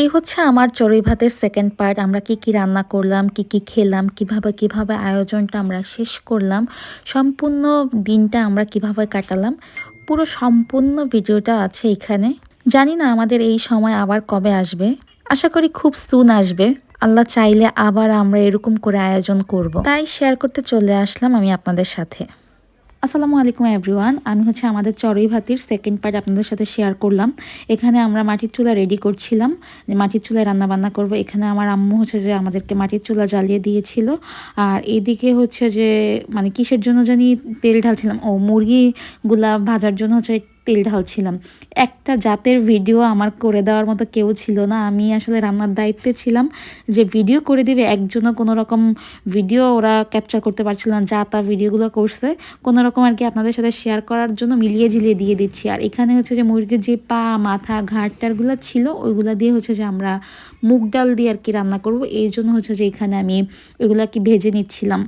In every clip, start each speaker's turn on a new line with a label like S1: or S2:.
S1: এই হচ্ছে আমার চড়ুই ভাতের সেকেন্ড পার্ট আমরা কি কি রান্না করলাম, কি কি খেলাম, কীভাবে কীভাবে আয়োজনটা আমরা শেষ করলাম, সম্পূর্ণ দিনটা আমরা কীভাবে কাটালাম, পুরো সম্পূর্ণ ভিডিওটা আছে এখানে। জানি না আমাদের এই সময় আবার কবে আসবে। আশা করি খুব সুন আসবে। আল্লাহ চাইলে আবার আমরা এরকম করে আয়োজন করব। তাই শেয়ার করতে চলে আসলাম আমি আপনাদের সাথে। আসসালামু আলাইকুম এভরিওয়ান আমি হচ্ছে আমাদের চরই ভাতির সেকেন্ড পার্ট আপনাদের সাথে শেয়ার করলাম। এখানে আমরা মাটির চুলা রেডি করছিলাম, যে মাটির চুলায় রান্নাবান্না করব। এখানে আমার আম্মু হচ্ছে যে আমাদেরকে মাটির চুলা জ্বালিয়ে দিয়েছিল। আর এদিকে হচ্ছে যে মানে কিসের জন্য জানি তেল ঢালছিলাম? ও মুরগিগুলা ভাজার জন্য হচ্ছে তেল ঢালছিলাম একটা জাতের ভিডিও আমার করে দেওয়ার মতো কেউ ছিল না। আমি আসলে রান্নার দায়িত্বে ছিলাম যে ভিডিও করে দিবে। একজনও কোনো রকম ভিডিও ওরা ক্যাপচার করতে পারছিল না। যা তা ভিডিওগুলো করছে, কোনো রকম আর কি আপনাদের সাথে শেয়ার করার জন্য মিলিয়ে ঝিলিয়ে দিয়ে দিচ্ছি। আর এখানে হচ্ছে যে মুরগির যে পা, মাথা ঘাট টারগুলো ছিল, ওইগুলো দিয়ে হচ্ছে যে আমরা মুগ ডাল দিয়ে আর কি রান্না করব। এই জন্য হচ্ছে যে এখানে আমি ওইগুলো কি ভেজে নিচ্ছিলাম।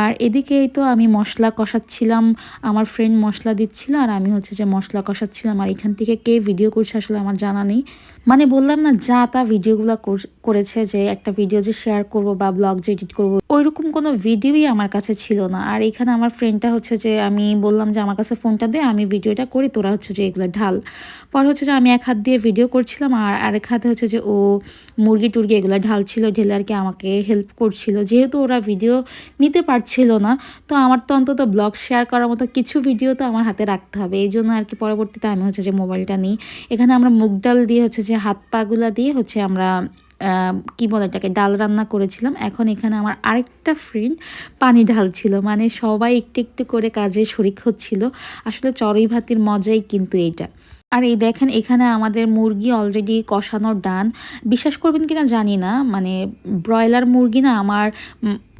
S1: আর এদিকেই তো আমি মশলা কষাচ্ছিলাম। আমার ফ্রেন্ড মশলা দিচ্ছিল আর আমি হচ্ছে যে মশলা কষাচ্ছিলাম আর এখান থেকে কে ভিডিও করছে আসলে আমার জানা নেই। মানে বললাম না, যা তা ভিডিওগুলো করেছে যে একটা ভিডিও যে শেয়ার করব বা ব্লগ যে এডিট করব, ওইরকম কোনো ভিডিওই আমার কাছে ছিল না। আর এখানে আমার ফ্রেন্ডটা হচ্ছে যে, আমি বললাম যে, আমার কাছে ফোনটা দে, আমি ভিডিওটা করি, তোরা হচ্ছে যে এগুলো ঢাল। পর হচ্ছে যে, আমি এক হাত দিয়ে ভিডিও করছিলাম, আর আরেক হাতে হচ্ছে যে, ও মুরগি টুরগি এগুলো ঢালছিল, ঢেলে আর কি আমাকে হেল্প করছিল। যেহেতু ওরা ভিডিও নিতে পারছিল না, তো আমার তো অন্তত ব্লগ শেয়ার করার মতো কিছু ভিডিও তো আমার হাতে রাখতে হবে। এই জন্য আর কি পরবর্তীতে আমি হচ্ছে যে মোবাইলটা নিই। এখানে আমরা মুগ ডাল দিয়ে হচ্ছে যে হাত পাগুলা দিয়ে হচ্ছে আমরা কি বলে এটাকে, ডাল রান্না করেছিলাম। এখন এখানে আমার আরেকটা ফ্রেন্ড পানি ঢাল ছিল মানে সবাই একটু একটু করে কাজে শরিক হচ্ছিল। আসলে চড়ই ভাতির মজাই কিন্তু এইটা। আর এই দেখেন, এখানে আমাদের মুরগি অলরেডি কষানোর ডান। বিশ্বাস করবেন কিনা জানি না মানে ব্রয়লার মুরগি না আমার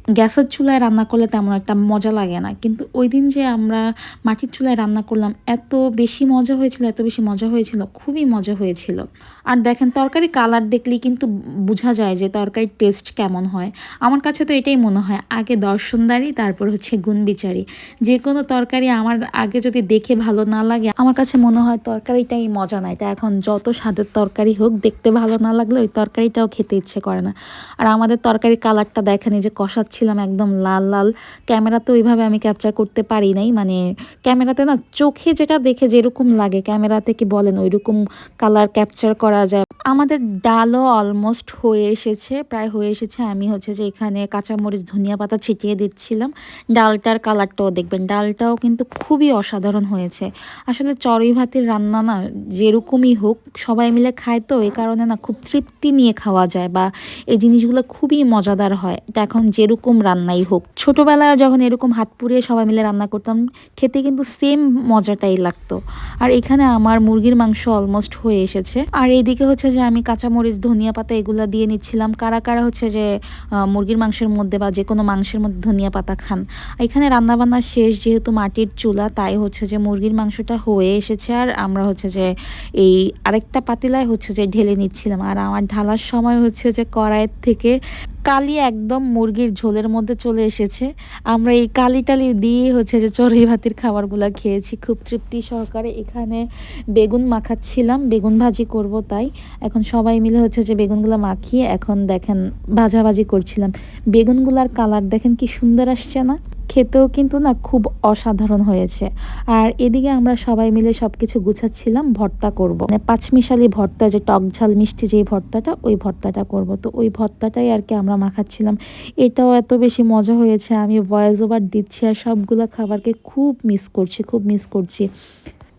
S1: গ্যাসের চুলায় রান্না করলে তেমন একটা মজা লাগে না। কিন্তু ওই দিন যে আমরা মাটির চুলায় রান্না করলাম, এত বেশি মজা হয়েছিল, এত বেশি মজা হয়েছিল, খুবই মজা হয়েছিল। আর দেখেন, তরকারি কালার দেখলেই কিন্তু বোঝা যায় যে তরকারির টেস্ট কেমন হয়। আমার কাছে তো এটাই মনে হয়, আগে দর্শনদারি, তারপর হচ্ছে গুণ বিচারি যে কোনো তরকারি আমার আগে যদি দেখে ভালো না লাগে, আমার কাছে মনে হয় তরকারিটাই মজা নাই। তা এখন যত স্বাদের তরকারি হোক, দেখতে ভালো না লাগলে ওই তরকারিটাও খেতে ইচ্ছে করে না। আর আমাদের তরকারি কালারটা দেখেনি যে কষা ছিলাম একদম লাল লাল। ক্যামেরাতে ওইভাবে আমি ক্যাপচার করতে পারি নাই। মানে ক্যামেরাতে না চোখে যেটা দেখে যেরকম লাগে, ক্যামেরাতে কি বলেন, ওইরকম কালার ক্যাপচার করা যায়। আমাদের ডালও অলমোস্ট হয়ে এসেছে, প্রায় হয়ে এসেছে। আমি হচ্ছে যে এখানে কাঁচামরিচ, ধনিয়া পাতা ছিটিয়ে দিচ্ছিলাম। ডালটার কালারটাও দেখবেন। ডালটাও কিন্তু খুবই অসাধারণ হয়েছে। আসলে চড়ই ভাতের রান্না না যেরকমই হোক, সবাই মিলে খায় তো, এই কারণে না খুব তৃপ্তি নিয়ে খাওয়া যায় বা এই জিনিসগুলো খুবই মজাদার হয়। এটা এখন যেরকম রান্নাই হোক। ছোটোবেলায় যখন এরকম হাত পুড়িয়ে সবাই মিলে রান্না করতাম, খেতে কিন্তু সেম মজাটাই লাগতো। আর এখানে আমার মুরগির মাংস অলমোস্ট হয়ে এসেছে। আর এইদিকে হচ্ছে যে আমি কাঁচামরিচ, ধনিয়া পাতা এগুলো দিয়ে নিচ্ছিলাম। কারা কারা হচ্ছে যে মুরগির মাংসের মধ্যে বা যে কোনো মাংসের মধ্যে ধনিয়া পাতা খান। এখানে রান্নাবান্না শেষ যেহেতু মাটির চুলা, তাই হচ্ছে যে মুরগির মাংসটা হয়ে এসেছে। আর আমরা হচ্ছে যে এই আরেকটা পাতিলায় হচ্ছে যে ঢেলে নিচ্ছিলাম। আর আমার ঢালার সময় হচ্ছে যে কড়াইয়ের থেকে কালি একদম মুরগির ঝোলের মধ্যে চলে এসেছে। আমরা এই কালি টালি দিয়ে হচ্ছে যে চড়াই ভাতির খাবারগুলো খেয়েছি। খুব তৃপ্তি সহকারে এখানে বেগুন মাখাচ্ছিলাম, বেগুন ভাজি করব তাই। এখন সবাই মিলে হচ্ছে যে বেগুনগুলো মাখিয়ে এখন দেখেন ভাজাভাজি করছিলাম। বেগুনগুলার কালার দেখেন কি সুন্দর আসছে না? খেতেও কিন্তু না খুব অসাধারণ হয়েছে। আর এদিকে আমরা সবাই মিলে সব কিছু গুছাচ্ছিলাম, ভর্তা করব। মানে পাঁচমিশালি ভর্তা, যে টক ঝাল মিষ্টি যে ভর্তাটা, ওই ভর্তাটা করব। তো ওই ভর্তাটাই আর কি আমরা মাখাচ্ছিলাম। এটাও এত বেশি মজা হয়েছে, আমি ভয়েস ওভার দিচ্ছি আর সবগুলো খাবারকে খুব মিস করছি, খুব মিস করছি।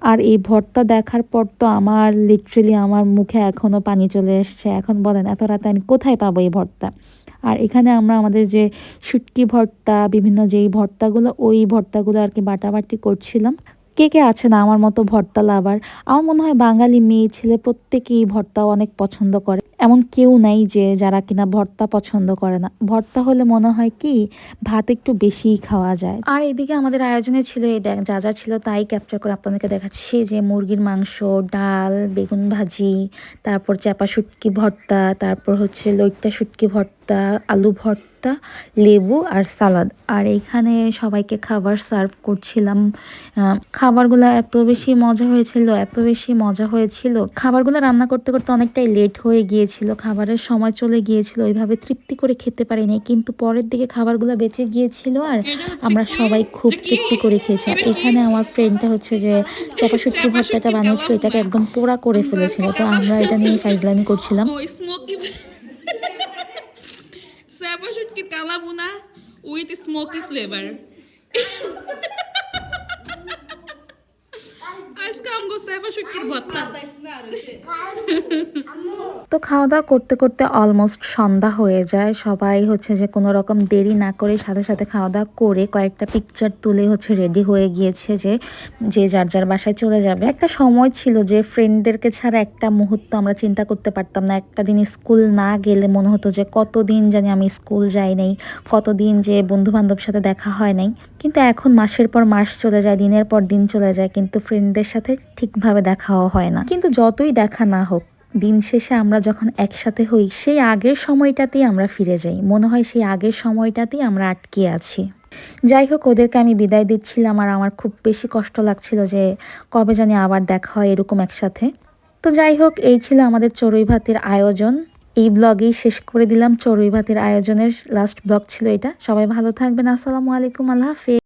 S1: আর এই ভর্তা দেখার পর তো আমার লিটারেলি আমার মুখে এখনও পানি চলে এসছে। এখন বলেন, এত রাতে আমি কোথায় পাবো এই ভর্তা? আর এখানে আমরা আমাদের যে শুটকি ভর্তা, বিভিন্ন যেই ভর্তাগুলো, ওই ভর্তাগুলো আর কি বাটাবাটি করছিলাম। কে কে আছে না আমার মতো ভর্তা লাভার? আমার মনে হয় বাঙালি মেয়ে ছেলে প্রত্যেকেই ভর্তা অনেক পছন্দ করে। এমন কেউ নাই যে যারা কিনা ভর্তা পছন্দ করে না। ভর্তা হলে মনে হয় কি, ভাত একটু বেশিই খাওয়া যায়। আর এদিকে আমাদের আয়োজনে ছিল এই দেখ, যা যা ছিল তাই ক্যাপচার করে আপনাদেরকে দেখাচ্ছি যে মুরগির মাংস, ডাল, বেগুন ভাজি, তারপর চাপা শুটকি ভর্তা, তারপর হচ্ছে লইট্টা শুটকি ভর্তা, আলু ভর্তা ভর্তা, লেবু আর সালাদ। আর এইখানে সবাইকে খাবার সার্ভ করছিলাম। খাবারগুলো এত বেশি মজা হয়েছিল, এত বেশি মজা হয়েছিল। খাবারগুলো রান্না করতে করতে অনেকটাই লেট হয়ে গিয়েছিল। খাবারের সময় চলে গিয়েছিল, ওইভাবে তৃপ্তি করে খেতে পারিনি। কিন্তু পরের দিকে খাবারগুলো বেঁচে গিয়েছিল আর আমরা সবাই খুব তৃপ্তি করে খেয়েছি। আর এখানে আমার ফ্রেন্ডটা হচ্ছে যে চাপা শুটকি ভর্তাটা বানিয়েছিল, এটাকে একদম পোড়া করে ফেলেছিল। তো আমরা এটা নিয়ে ফাইজলামি করছিলাম।
S2: Look at Calabuna with smoky flavor. ভর্তা
S1: তো খাওয়া দাওয়া করতে করতে অলমোস্ট সন্ধ্যা হয়ে যায়। সবাই হচ্ছে যে কোনো রকম দেরি না করে সাথে সাথে খাওয়া দাওয়া করে কয়েকটা পিকচার তুলে হচ্ছে রেডি হয়ে গিয়েছে যে যে যার যার বাসায় চলে যাবে। একটা সময় ছিল যে ফ্রেন্ডদেরকে ছাড়া একটা মুহূর্ত আমরা চিন্তা করতে পারতাম না। একটা দিন স্কুল না গেলে মনে হতো যে কতদিন জানি আমি স্কুল যাই নাই কতদিন যে বন্ধু বান্ধব সাথে দেখা হয় নাই। কিন্তু এখন মাসের পর মাস চলে যায়, দিনের পর দিন চলে যায়, কিন্তু ফ্রেন্ডদের সাথে ঠিকভাবে দেখাও হয় না। কিন্তু যতই দেখা না হোক, দিন শেষে আমরা যখন একসাথে হই, সেই আগের সময়টাতেই আমরা ফিরে যাই। মনে হয় সেই আগের সময়টাতেই আমরা আটকে আছি। যাই হোক, ওদেরকে আমি বিদায় দিচ্ছিলাম আর আমার খুব বেশি কষ্ট লাগছিল যে কবে জানি আবার দেখা হয় এরকম একসাথে। তো যাই হোক, এই ছিল আমাদের চড়ুই ভাতের আয়োজন। এই ব্লগেই শেষ করে দিলাম। চড়ুই ভাতের আয়োজনের লাস্ট ব্লগ ছিল এটা। সবাই ভালো থাকবেন। আসসালামু আলাইকুম। আল্লাহ হাফেজ।